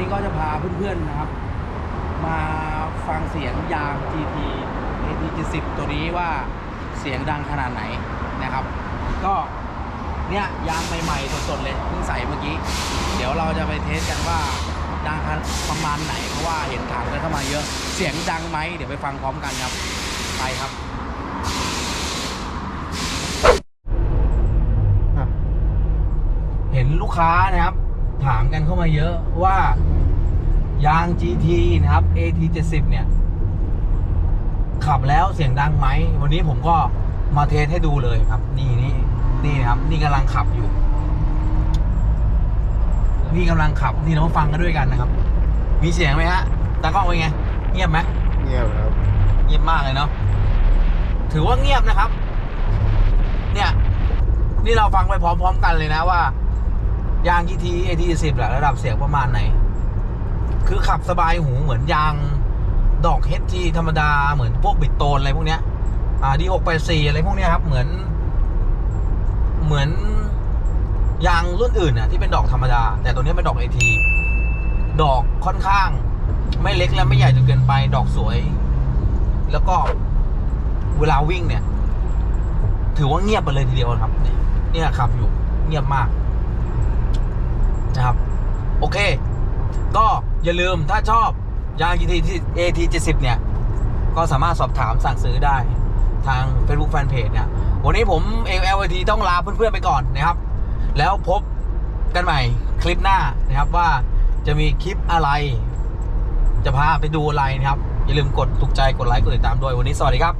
นี้ก็จะพาเพื่อนๆนะครับ มาฟังเสียงยาง GT AT 70ตัวนี้ว่าเสียงดังขนาดไหนนะครับ ก็เนี่ยยางใหม่ๆสดๆเลยเพิ่งใส่เมื่อกี้ เดี๋ยวเราจะไปเทสกันว่าดังประมาณไหนเพราะว่าเห็นถามกันเข้ามาเยอะเสียงดังไหมเดี๋ยวไปฟังพร้อมกันครับไปครับเห็นลูกค้านะครับ ถามกันเข้ามาเยอะว่ายาง GT นะครับ AT 70เนี่ย ขับแล้วเสียงดังไหม วันนี้ผมก็มาเทสให้ดูเลยครับ นี่นี่นี่นะครับ นี่กำลังขับอยู่ นี่กำลังขับ นี่เรามาฟังกันด้วยกันนะครับ มีเสียงไหมฮะตากล้องเป็นไง เงียบไหมเงียบครับ เงียบมากเลยเนาะถือว่าเงียบนะครับ เนี่ย นี่เราฟังไปพร้อม ๆ กันเลยนะว่า ยาง GT AT 10แหละระดับเสียงประมาณไหน คือขับสบายหูเหมือนยางดอก HT ธรรมดาเหมือนพวกบิดโตนอะไรพวกเนี้ย อ่า D684 อะไรพวกเนี้ยครับ เหมือน เหมือนยางรุ่นอื่นน่ะที่เป็นดอกธรรมดา แต่ตัวนี้เป็นดอก AT ดอกค่อนข้าง ไม่เล็กและไม่ใหญ่จนเกินไป ดอกสวย แล้วก็เวลาวิ่งเนี่ย ถือว่าเงียบไปเลยทีเดียวครับ เนี่ยขับอยู่เงียบมาก นะครับ โอเค ก็อย่าลืมถ้าชอบยาง GT AT 70เนี่ย ก็สามารถสอบถามสั่งซื้อได้ทาง Facebook Fanpage เนี่ย วันนี้ผม LLT ต้องลาเพื่อนๆไปก่อนนะครับ แล้วพบกันใหม่คลิปหน้านะครับว่าจะมีคลิปอะไร จะพาไปดูอะไรนะครับ อย่าลืมกดถูกใจกดไลค์กดติดตามด้วยวันนี้สวัสดีครับ